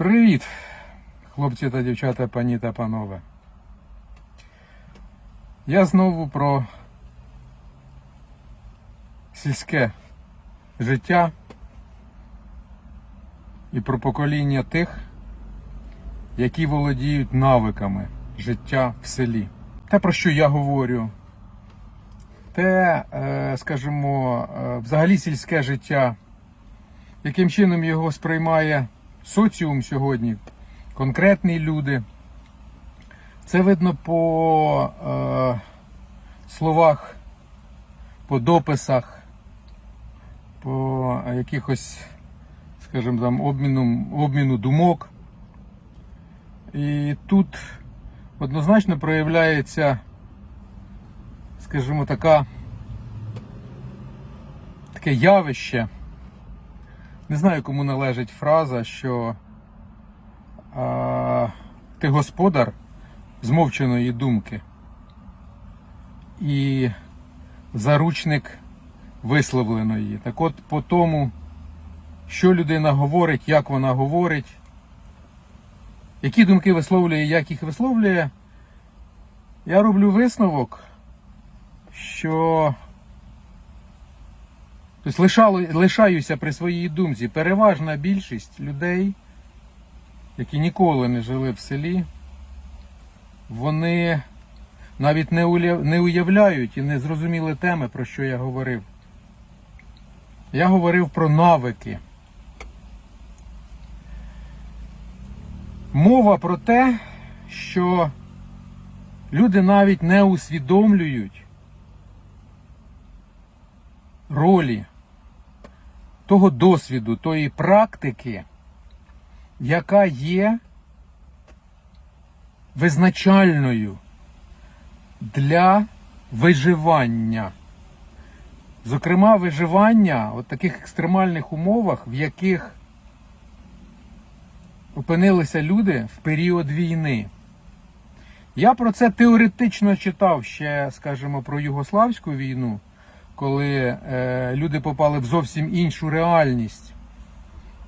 Привіт, хлопці та дівчата, пані та панове. Я знову про сільське життя і про покоління тих, які володіють навиками життя в селі. Те, про що я говорю, те, е, скажімо, е, взагалі сільське життя, яким чином його сприймає соціум сьогодні, конкретні люди. Це видно по е, словах, по дописах, по якихось, скажімо там, обміну, обміну думок. І тут однозначно проявляється, скажімо, така, таке явище. Не знаю, кому належить фраза, що а, ти господар змовченої думки і заручник висловленої. Так от по тому, що людина говорить, як вона говорить, які думки висловлює, як їх висловлює, я роблю висновок, що Тобто лишало, лишаюся при своїй думці. Переважна більшість людей, які ніколи не жили в селі, вони навіть не, уявляють і не зрозуміли теми, про що я говорив. Я говорив про навики. Мова про те, що люди навіть не усвідомлюють ролі того досвіду, тої практики, яка є визначальною для виживання. Зокрема, виживання в таких екстремальних умовах, в яких опинилися люди в період війни. Я про це теоретично читав ще, скажімо, про Югославську війну коли е, люди попали в зовсім іншу реальність.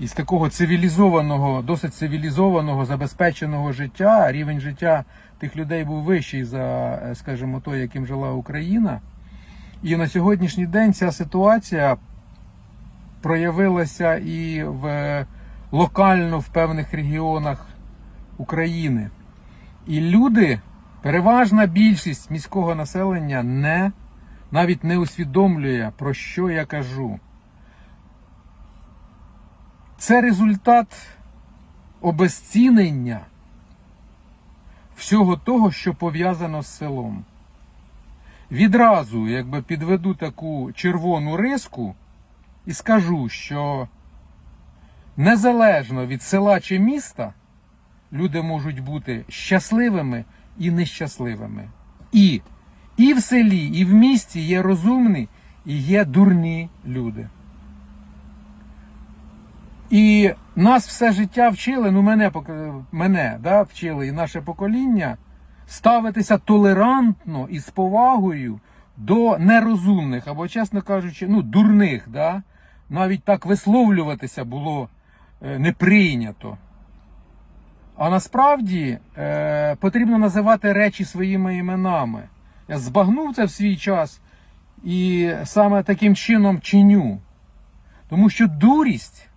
Із такого цивілізованого, досить цивілізованого, забезпеченого життя, рівень життя тих людей був вищий за, е, скажімо, той, яким жила Україна. І на сьогоднішній день ця ситуація проявилася і в локально в певних регіонах України. І люди, переважна більшість міського населення не навіть не усвідомлює, про що я кажу. Це результат обезцінення всього того, що пов'язано з селом. Відразу, якби підведу таку червону риску і скажу, що незалежно від села чи міста люди можуть бути щасливими і нещасливими. І і в селі, і в місті є розумні і є дурні люди. І нас все життя вчили, ну мене мене да, вчили і наше покоління ставитися толерантно і з повагою до нерозумних, або, чесно кажучи, ну, дурних. Да? Навіть так висловлюватися було е, не прийнято. А насправді е, потрібно називати речі своїми іменами. Збагнув це в свій час і саме таким чином чиню. Тому що дурість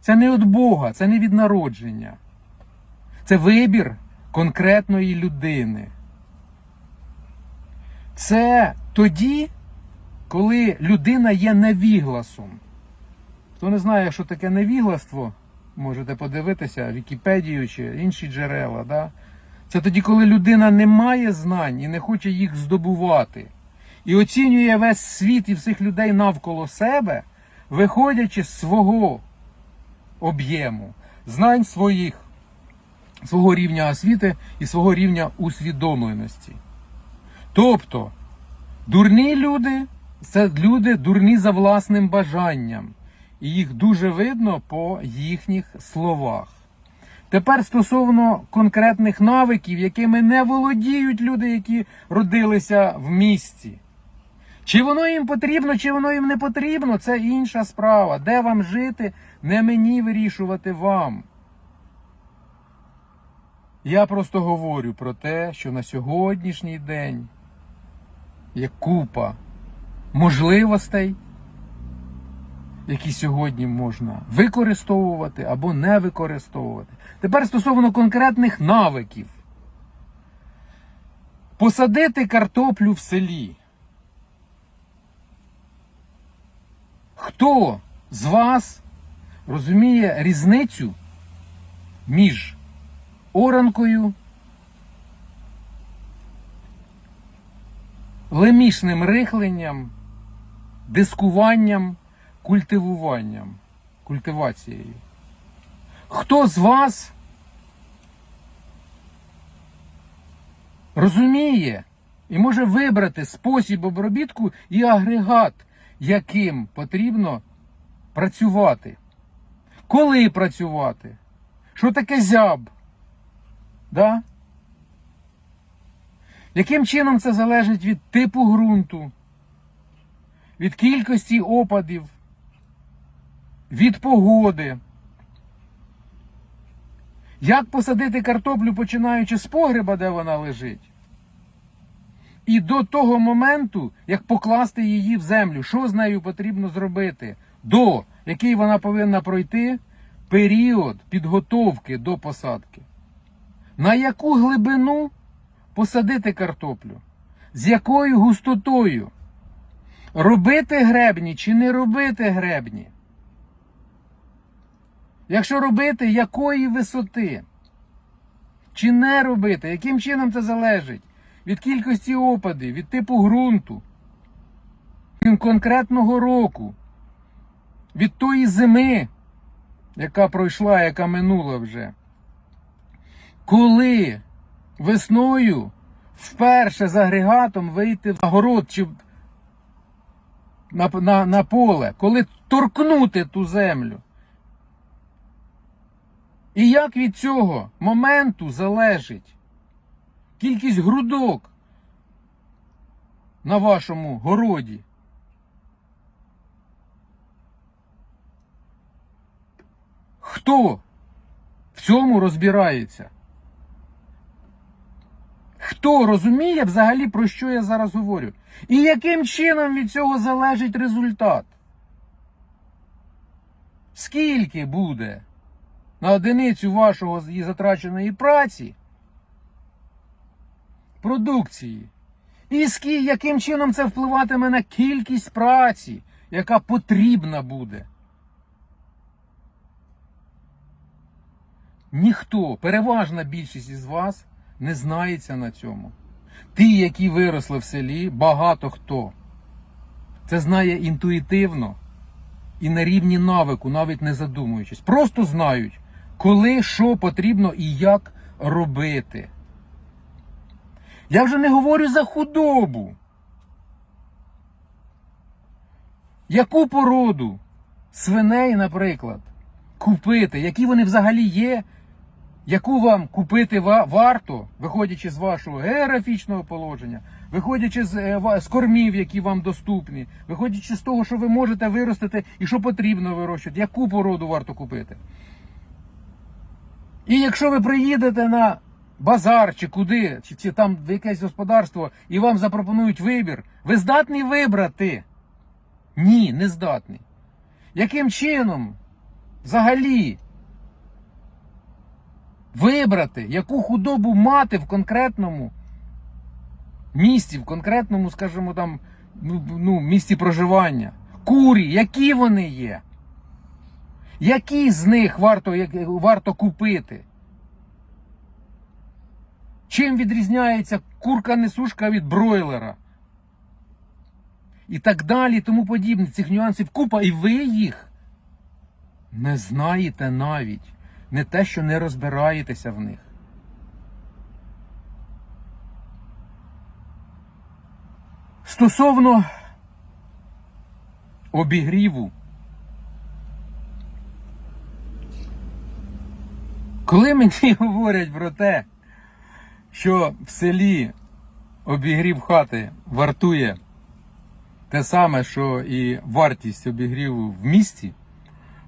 це не від Бога, це не від народження. Це вибір конкретної людини. Це тоді, коли людина є невігласом. Хто не знає, що таке невігластво, можете подивитися Вікіпедію чи інші джерела. Да? Це тоді, коли людина не має знань і не хоче їх здобувати. І оцінює весь світ і всіх людей навколо себе, виходячи з свого об'єму, знань своїх, свого рівня освіти і свого рівня усвідомленості. Тобто, дурні люди це люди дурні за власним бажанням. І їх дуже видно по їхніх словах. Тепер стосовно конкретних навиків, якими не володіють люди, які родилися в місті. Чи воно їм потрібно, чи воно їм не потрібно, це інша справа. Де вам жити, не мені вирішувати вам. Я просто говорю про те, що на сьогоднішній день є купа можливостей, які сьогодні можна використовувати або не використовувати. Тепер стосовно конкретних навиків. Посадити картоплю в селі. Хто з вас розуміє різницю між оранкою, лемішним рихленням, дискуванням, культивуванням, культивацією? Хто з вас розуміє і може вибрати спосіб обробітку і агрегат, яким потрібно працювати? Коли працювати? Що таке зяб? Да? Яким чином це залежить від типу ґрунту, від кількості опадів, від погоди? Як посадити картоплю, починаючи з погреба, де вона лежить? І до того моменту, як покласти її в землю, що з нею потрібно зробити, до який вона повинна пройти період підготовки до посадки. На яку глибину посадити картоплю? З якою густотою? Робити гребні чи не робити гребні? Якщо робити, якої висоти? Чи не робити? Яким чином це залежить? Від кількості опадів, від типу ґрунту, від конкретного року, від тої зими, яка пройшла, яка минула вже. Коли весною вперше з агрегатом вийти в город чи на, на, на поле, коли торкнути ту землю. І як від цього моменту залежить кількість грудок на вашому городі? Хто в цьому розбирається? Хто розуміє взагалі, про що я зараз говорю? І яким чином від цього залежить результат? Скільки буде на одиницю вашого затраченої праці продукції? І скі, яким чином це впливатиме на кількість праці, яка потрібна буде? Ніхто, переважна більшість із вас не знається на цьому. Ті, які виросли в селі, багато хто. Це знає інтуїтивно і на рівні навику, навіть не задумуючись. Просто знають, коли що потрібно і як робити. Я вже не говорю за худобу. Яку породу свиней, наприклад, купити, які вони взагалі є, яку вам купити варто, виходячи з вашого географічного положення, виходячи з, е, з кормів, які вам доступні, виходячи з того, що ви можете виростити і що потрібно вирощувати, яку породу варто купити. І якщо ви приїдете на базар чи куди, чи, чи там якесь господарство, і вам запропонують вибір, ви здатні вибрати? Ні, не здатний. Яким чином взагалі вибрати, яку худобу мати в конкретному місті, в конкретному, скажімо там, ну, ну, місті проживання? Курі, які вони є? Які з них варто, варто купити? Чим відрізняється курка-несушка від бройлера? І так далі, тому подібне. Цих нюансів купа, і ви їх не знаєте навіть. Не те, що не розбираєтеся в них. Стосовно обігріву. Коли мені говорять про те, що в селі обігрів хати вартує те саме, що і вартість обігріву в місті,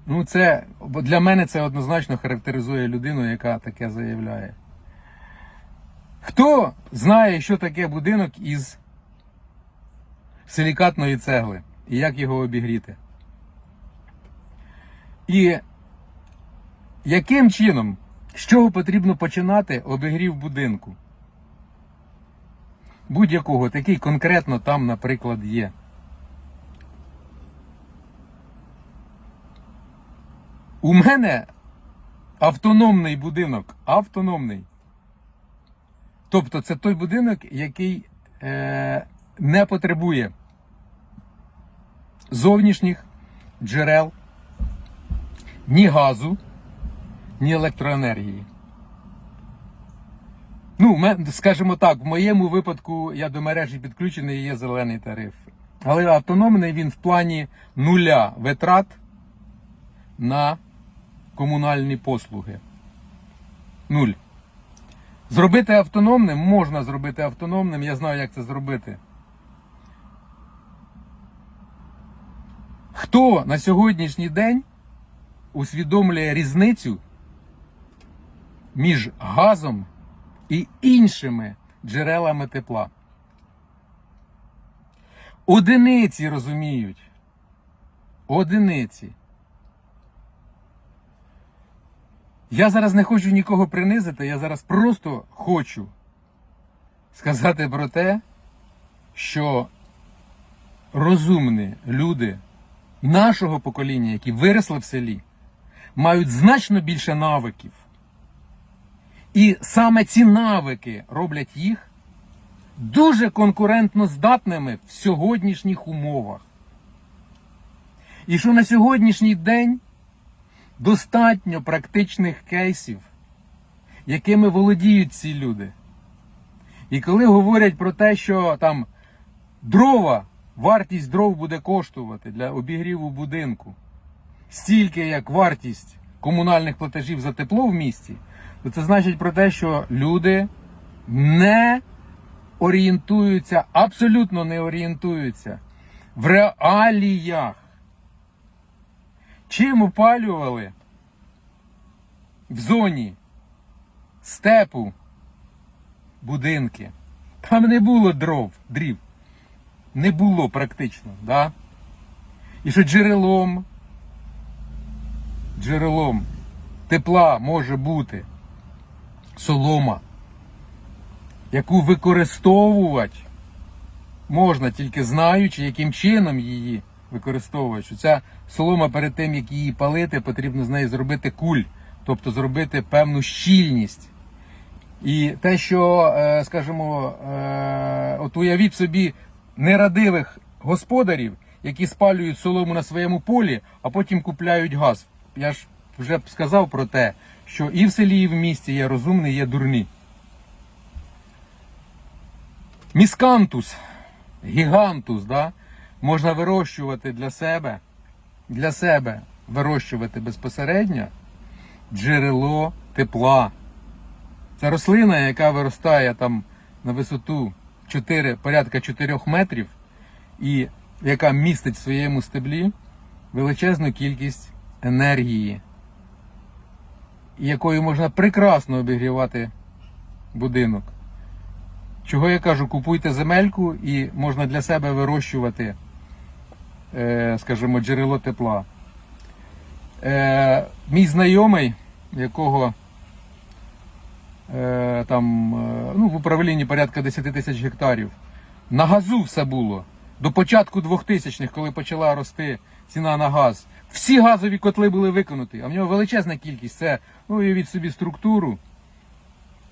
ну це для мене це однозначно характеризує людину, яка таке заявляє. Хто знає, що таке будинок із силікатної цегли і як його обігріти? І яким чином, з чого потрібно починати обігрів будинку? Будь-якого, такий конкретно там, наприклад, є. У мене автономний будинок. Автономний. Тобто це той будинок, який е, не потребує зовнішніх джерел, ні газу, ні електроенергії. Ну, скажімо так, в моєму випадку я до мережі підключений і є зелений тариф. Але автономний він в плані нуля витрат на комунальні послуги. Нуль. Зробити автономним можна зробити автономним, я знаю, як це зробити. Хто на сьогоднішній день усвідомлює різницю між газом і іншими джерелами тепла? Одиниці розуміють. Одиниці. Я зараз не хочу нікого принизити, я зараз просто хочу сказати про те, що розумні люди нашого покоління, які виросли в селі, мають значно більше навиків. І саме ці навики роблять їх дуже конкурентно здатними в сьогоднішніх умовах. І що на сьогоднішній день достатньо практичних кейсів, якими володіють ці люди. І коли говорять про те, що там дрова, вартість дров буде коштувати для обігріву будинку, стільки як вартість комунальних платежів за тепло в місті, то це значить про те, що люди не орієнтуються, абсолютно не орієнтуються в реаліях. Чим опалювали в зоні степу будинки? Там не було дров, дрів. Не було практично, да? І що джерелом, джерелом тепла може бути солома, яку використовувати можна тільки знаючи, яким чином її використовують. Що ця солома перед тим, як її палити, потрібно з неї зробити куль, тобто зробити певну щільність. І те, що, е, скажімо, е, от уявіть собі нерадивих господарів, які спалюють солому на своєму полі, а потім купляють газ. Я ж вже сказав про те, що і в селі, і в місті є розумні, є дурні. Міскантус, гігантус, да? можна вирощувати для себе, для себе вирощувати безпосередньо джерело тепла. Це рослина, яка виростає там на висоту 4, порядка 4 метрів, і яка містить в своєму стеблі величезну кількість енергії, якою можна прекрасно обігрівати будинок. Чого я кажу, купуйте земельку і можна для себе вирощувати, е, скажімо, джерело тепла. Е, мій знайомий, якого е, там ну, в управлінні порядка 10 тисяч гектарів, на газу все було. До початку 2000-х, коли почала рости ціна на газ, всі газові котли були виконуті, а в нього величезна кількість. Це, ну, уявіть собі структуру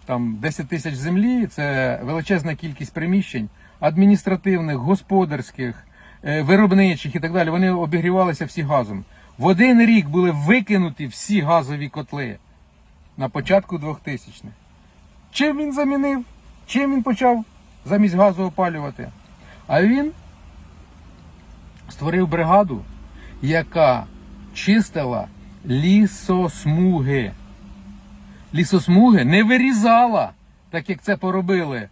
там 10 тисяч землі, це величезна кількість приміщень, адміністративних, господарських, е, виробничих і так далі. Вони обігрівалися всі газом. В один рік були викинуті всі газові котли на початку 2000-х. Чим він замінив? Чим він почав замість газу опалювати? А він створив бригаду, яка чистила лісосмуги лісосмуги не вирізала, так як це поробили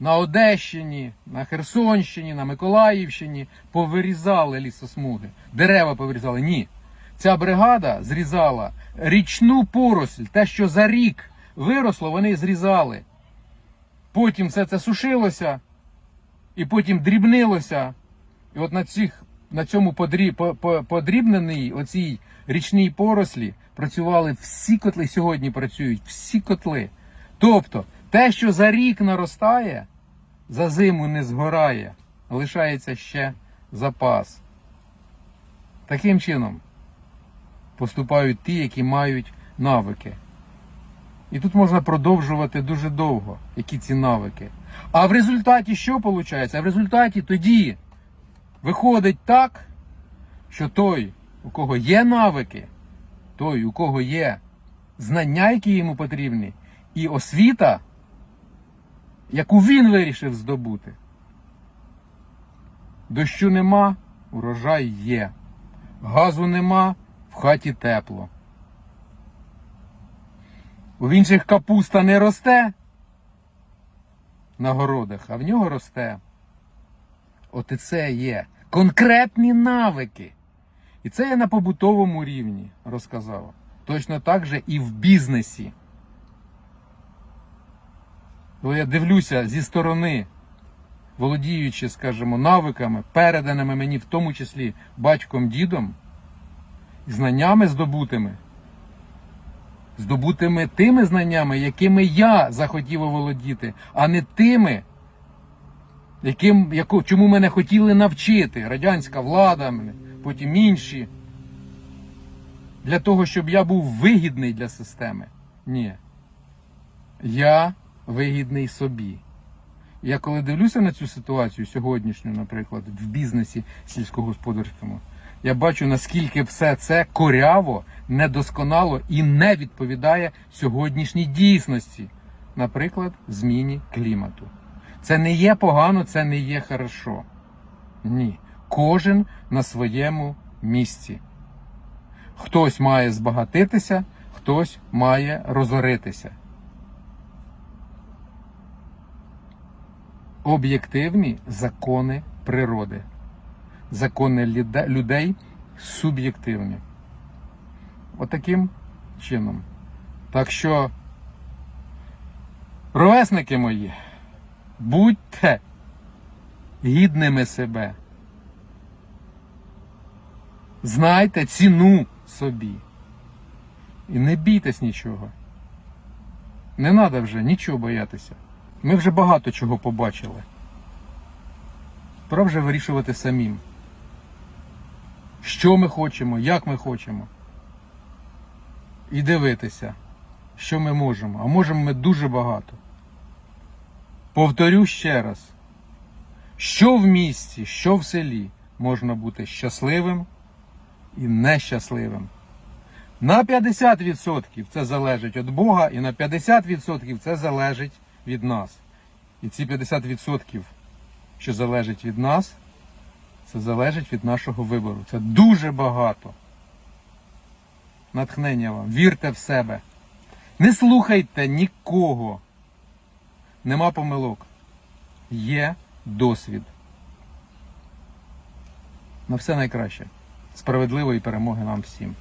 на Одещині, на Херсонщині, на Миколаївщині. Повирізали лісосмуги. Дерева повирізали. Ні. Ця бригада зрізала річну поросль, те, що за рік виросло, вони зрізали. потім все це сушилося, і потім дрібнилося. І от на, цих, на цьому подрі, по, по, подрібненій оцій річній порослі працювали всі котли, сьогодні працюють всі котли. Тобто, те, що за рік наростає, за зиму не згорає, лишається ще запас. Таким чином поступають ті, які мають навики. І тут можна продовжувати дуже довго, які ці навики. А в результаті що виходить? А в результаті тоді виходить так, що той, у кого є навики, той, у кого є знання, які йому потрібні, і освіта, яку він вирішив здобути. Дощу нема, урожай є. Газу нема, в хаті тепло. У інших капуста не росте на городах, а в нього росте. От і це є конкретні навики. І це я на побутовому рівні розказав. Точно так же і в бізнесі. Коли я дивлюся зі сторони, володіючи, скажімо, навиками, переданими мені в тому числі батьком дідом, знаннями здобутими, здобутими тими знаннями, якими я захотів оволодіти, а не тими, яким, яко, чому мене хотіли навчити радянська влада, потім інші. Для того, щоб я був вигідний для системи. Ні. Я вигідний собі. Я коли дивлюся на цю ситуацію сьогоднішню, наприклад, в бізнесі сільськогосподарському, я бачу, наскільки все це коряво, недосконало і не відповідає сьогоднішній дійсності, наприклад, зміні клімату. Це не є погано, це не є хорошо. Ні. Кожен на своєму місці. Хтось має збагатитися, хтось має розоритися. Об'єктивні закони природи. Закони людей суб'єктивні. Отаким чином. Так що, ровесники мої, будьте гідними себе. Знайте ціну собі. І не бійтесь нічого. Не треба вже нічого боятися. Ми вже багато чого побачили. Пора вже вирішувати самим. Що ми хочемо, як ми хочемо. І дивитися, що ми можемо. А можемо ми дуже багато. Повторю ще раз, що в місті, що в селі можна бути щасливим і нещасливим. На 50% це залежить від Бога, і на 50% це залежить від нас. І ці 50%, що залежить від нас, це залежить від нашого вибору. Це дуже багато. Натхнення вам. Вірте в себе. Не слухайте нікого. Нема помилок. Є досвід. На все найкраще. Справедливої перемоги нам всім.